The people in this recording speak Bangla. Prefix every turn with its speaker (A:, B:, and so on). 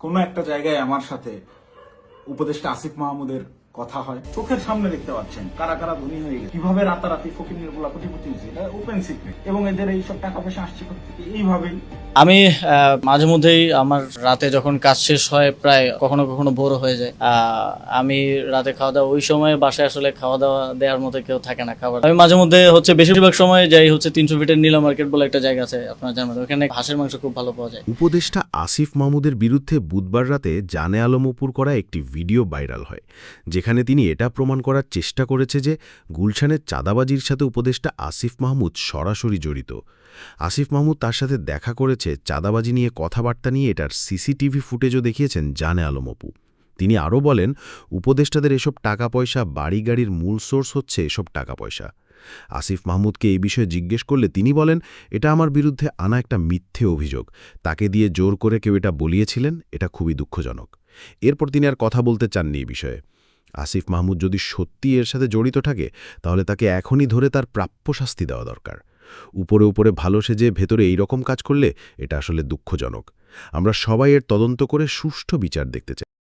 A: কোনো একটা জায়গায় আমার সাথে উপদেষ্টা আসিফ মাহমুদের কথা হয়। চোখের সামনে দেখতে পাচ্ছেন কারা কারা ধনী হয়ে গেছে। কীভাবে রাতারাতি ফকির নির্মলা কোটিপতি হয়েছে এটা ওপেন সিক্রেট এবং এদের এইসব টাকা পয়সা আসছে থেকে? এইভাবেই।
B: আমি আহ, মাঝে মধ্যেই আমার রাতে যখন কাজ শেষ হয় প্রায় কখনো কখনো ভোর হয়ে যায়। আহ, আমি রাতে খাওয়া দাওয়া ওই সময় বাসায় আসলে খাওয়া দাওয়া দেওয়ার মতো কেউ থাকে না খাবার। আমি মাঝে মধ্যে হচ্ছে বেশিরভাগ সময় যাই হচ্ছে তিনশো ফিটের নীলা মার্কেট বলে একটা জায়গা আছে আপনার জানেন। ওখানে হাঁসের মাংস খুব ভালো পাওয়া যায়।
C: উপদেষ্টা আসিফ মাহমুদের বিরুদ্ধে বুধবার রাতে জানে আলম অপুর করা একটি ভিডিও ভাইরাল হয় যেখানে তিনি এটা প্রমাণ করার চেষ্টা করেছে যে গুলশানের চাঁদাবাজির সাথে উপদেষ্টা আসিফ মাহমুদ সরাসরি জড়িত। আসিফ মাহমুদ তার সাথে দেখা করেছে, চাঁদাবাজি নিয়ে কথাবার্তা নিয়ে এটার সিসিটিভি ফুটেজও দেখিয়েছেন জানে আলম অপু। তিনি আরও বলেন, উপদেষ্টাদের এসব টাকা পয়সা বাড়ি গাড়ির মূল সোর্স হচ্ছে এসব টাকা পয়সা আসিফ মাহমুদকে এই বিষয়ে জিজ্ঞেস করলে তিনি বলেন, এটা আমার বিরুদ্ধে আনা একটা মিথ্যে অভিযোগ। তাকে দিয়ে জোর করে কেউ এটা বলিয়েছিলেন, এটা খুবই দুঃখজনক। এরপর তিনি আর কথা বলতে চাননি এই বিষয়ে। আসিফ মাহমুদ যদি সত্যি এর সাথে জড়িত থাকে, তাহলে তাকে এখনই ধরে তার প্রাপ্য শাস্তি দেওয়া দরকার। উপরে উপরে ভালো সেজে ভেতরে এই রকম কাজ করলে এটা আসলে দুঃখজনক। আমরা সবাই এর তদন্ত করে সুষ্ঠু বিচার দেখতে চাই।